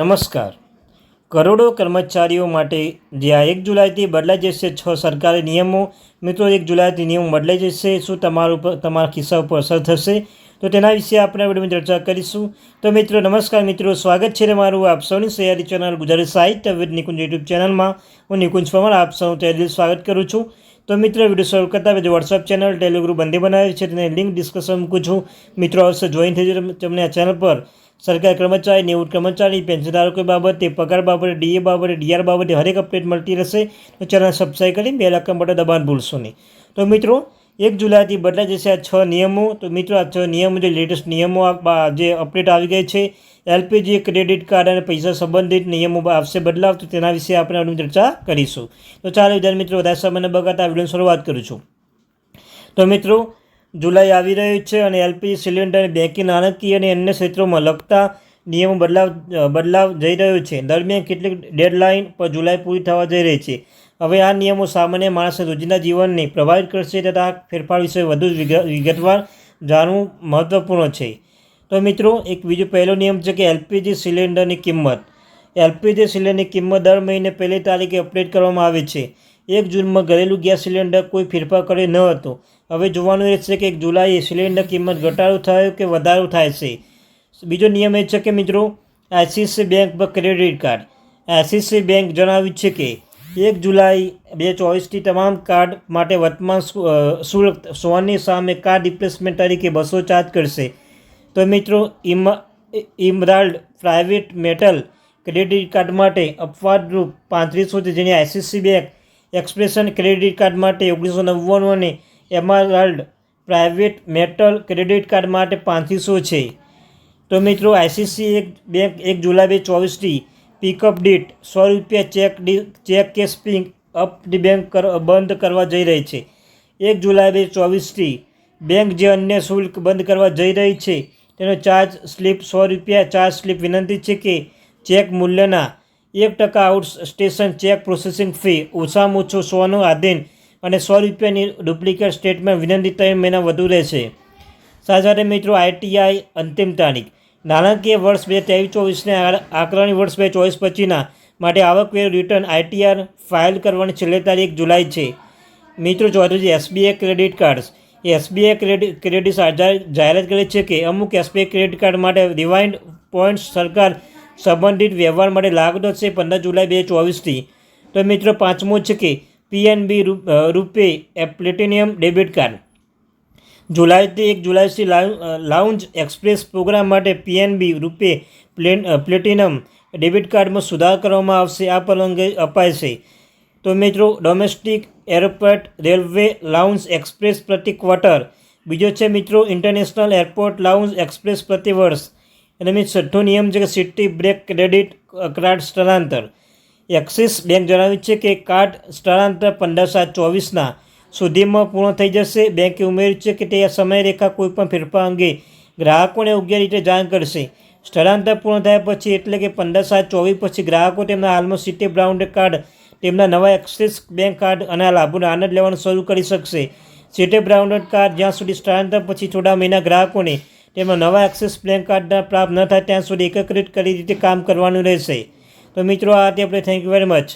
નમસ્કાર. કરોડો કર્મચારીઓ માટે જ્યાં એક જુલાઈથી બદલાઈ જશે, છ સરકારી નિયમો, મિત્રો, એક જુલાઈથી નિયમો બદલાઈ જશે, શું તમારું ઉપર તમારા ખિસ્સા ઉપર અસર થશે? તો તેના વિશે આપણે વિડીયોમાં ચર્ચા કરીશું. તો મિત્રો, નમસ્કાર મિત્રો, સ્વાગત છે તમારું આપ સૌની સહયારી ચેનલ ગુજરાતી સાહિત્ય વિદ નિકુંજ યુટ્યુબ ચેનલમાં. હું નિકુંજ પવાર આપ સૌનું તહેદિલ સ્વાગત કરું છું. તો મિત્રો, વીડિયો શરૂ કરતા જે વોટ્સઅપ ચેનલ ટેલિગ્રુપ બંને બનાવે છે, તેને લિંક ડિસ્કશન મૂકું છું. મિત્રો, અવશ્ય જોઈન થઈ જજો તમને આ ચેનલ પર. સરકારી કર્મચારી નિવૃત્ત કર્મચારી પેન્શનધારકો બાબતે, પગાર બાબતે, ડીએ બાબતે, ડીઆર બાબતે હરેક અપડેટ મળતી રહેશે. તો ચેનલ સબસ્ક્રાઈબ કરી બે લાખ માટે દબાણ ભૂલશો નહીં. તો મિત્રો, એક જુલાઈથી બદલાઈ જશે આ છ નિયમો. તો મિત્રો, આ છ નિયમો, જે લેટેસ્ટ નિયમો જે અપડેટ આવી ગઈ છે, એલપીજી ક્રેડિટ કાર્ડ અને પૈસા સંબંધિત નિયમો આવશે બદલાવ. તો તેના વિશે આપણે આની ચર્ચા કરીશું. તો ચાલો વિદ્યાર્થી મિત્રો, વધારે સમયને બગાડતા વીડિયો શરૂઆત કરું છું. તો મિત્રો જુલાઈ આવી રહ્યું છે અને એલપીજી સિલિન્ડર બેંકિંગ નાણાકીય અને અન્ય ક્ષેત્રોમાં લગતા નિયમો બદલાવ બદલાવ જઈ રહ્યો છે. દરમિયાન કેટલીક ડેડલાઇન પર જુલાઈ પૂરી થવા જઈ રહી છે. હવે આ નિયમો સામાન્ય માણસના રોજિંદા જીવનને પ્રભાવિત કરશે તથા ફેરફાર વિશે વધુ વિગ- વિગતવાર જાણવું મહત્વપૂર્ણ છે. તો મિત્રો, એક બીજો પહેલો નિયમ છે કે એલપીજી સિલિન્ડરની કિંમત. એલપીજી સિલિન્ડરની કિંમત દર મહિને પહેલી તારીખે અપડેટ કરવામાં આવે છે. એક જૂનમાં ઘરેલું ગેસ સિલિન્ડર કોઈ ફેરફાર કર્યો ન હતો. હવે જોવાનું રહેશે કે એક જુલાઈએ સિલિન્ડર કિંમત ઘટાડો થયો કે વધારો થાય છે? બીજો નિયમ એ છે કે મિત્રો આઈસીઆઈસી બેંક પર ક્રેડિટ કાર્ડ. આઈસીઆઈસી બેંક જણાવ્યું છે કે, એક જુલાઈ બે ચોવીસથી તમામ કાર્ડ માટે વર્તમાન શુલ્ક સોની સામે કાર્ડ રિપ્લેસમેન્ટ તરીકે બસો ચાર્જ કરશે. તો મિત્રો, ઇમ, emerald private metal credit card માટે અપવાદરૂપ પાંત્રીસોથી જેની ICICI bank expression credit card માટે ઓગણીસો નવ્વાણું અને emerald private metal credit card માટે પાંત્રીસો છે. તો મિત્રો, આઈસીસી એક બેંક એક જુલાઈ બે ચોવીસથી પિકઅપ ડેટ સો રૂપિયા ચેક ડી, ચેક કે સ્પિંગ અપ ડી બંધ કરવા જઈ રહી છે. એક જુલાઈ બે ચોવીસથી બેંક જે અન્ય શુલ્ક બંધ કરવા જઈ રહી છે, તેનો ચાર્જ સ્લિપ સો રૂપિયા, ચાર્જ સ્લિપ વિનંતી છે કે ચેક મૂલ્યના એક ટકા outstation cheque processing fee, ઓછામાં ઓછું સોનું આધીન અને સો રૂપિયાની ડુપ્લિકેટ સ્ટેટમેન્ટ વિનંતી ત્રણ મહિના વધુ રહેશે. સાથે મિત્રો આઈટીઆઈ અંતિમ તારીખ. નાણાકીય વર્ષ બે ત્રેવીસ ચોવીસને આંકડાની વર્ષ બે ચોવીસ પછીના માટે આવકવેર રિટર્ન આઈટીઆર ફાઇલ કરવાની છેલ્લી તારીખ જુલાઈ છે. મિત્રો ચોથું છે SBI credit cards. SBI credit credit જાહેરાત કરે છે કે અમુક એસબીઆઈ ક્રેડિટ કાર્ડ માટે રિવાઇન્ડ પોઈન્ટ્સ સરકાર સંબંધિત વ્યવહાર માટે લાગુ થશે પંદર જુલાઈ બે ચોવીસથી. તો મિત્રો, પાંચમો છે કે પીએનબી રૂપે પ્લેટિનિયમ ડેબિટ કાર્ડ. જુલાઈથી એક જુલાઈથી લાઉન્જ એક્સપ્રેસ પ્રોગ્રામ માટે PNB RuPay plain platinum debit કાર્ડમાં સુધાર કરવામાં આવશે. આ પ્રસંગે અપાય છે. તો મિત્રો, domestic airport railway lounge express પ્રતિ ક્વાર્ટર. બીજો છે મિત્રો, ઇન્ટરનેશનલ એરપોર્ટ લાઉન્જ એક્સપ્રેસ પ્રતિ વર્ષ. અને મિત્રો છઠ્ઠો નિયમ છે કે સિટી બ્રેક ક્રેડિટ કાર્ડ સ્થળાંતર. એક્સિસ બેંક જણાવ્યું છે કે કાર્ડ સ્થળાંતર પંદર સાત ચોવીસના સુધીમાં પૂર્ણ થઈ જશે. બેંકે ઉમેર્યું છે કે તે આ સમયરેખા કોઈપણ ફેરફાર અંગે ગ્રાહકોને યોગ્ય રીતે જાણ કરશે. સ્થળાંતર પૂર્ણ થયા પછી એટલે કે પંદર સાત ચોવીસ પછી ગ્રાહકો તેમના હાલમાં સિટી બ્રાઉન્ડ કાર્ડ તેમના નવા એક્સિસ બેંક કાર્ડ અને લાભોનો આનંદ લેવાનું શરૂ કરી શકશે. સિટી બ્રાઉન્ડ કાર્ડ જ્યાં સુધી સ્થળાંતર પછી થોડા મહિના ગ્રાહકોને તેમના નવા એક્સિસ બેંક કાર્ડના પ્રાપ્ત ન થાય ત્યાં સુધી એકત્રિત કરી રીતે કામ કરવાનું રહેશે. તો મિત્રો, આ આપણે. Thank you very much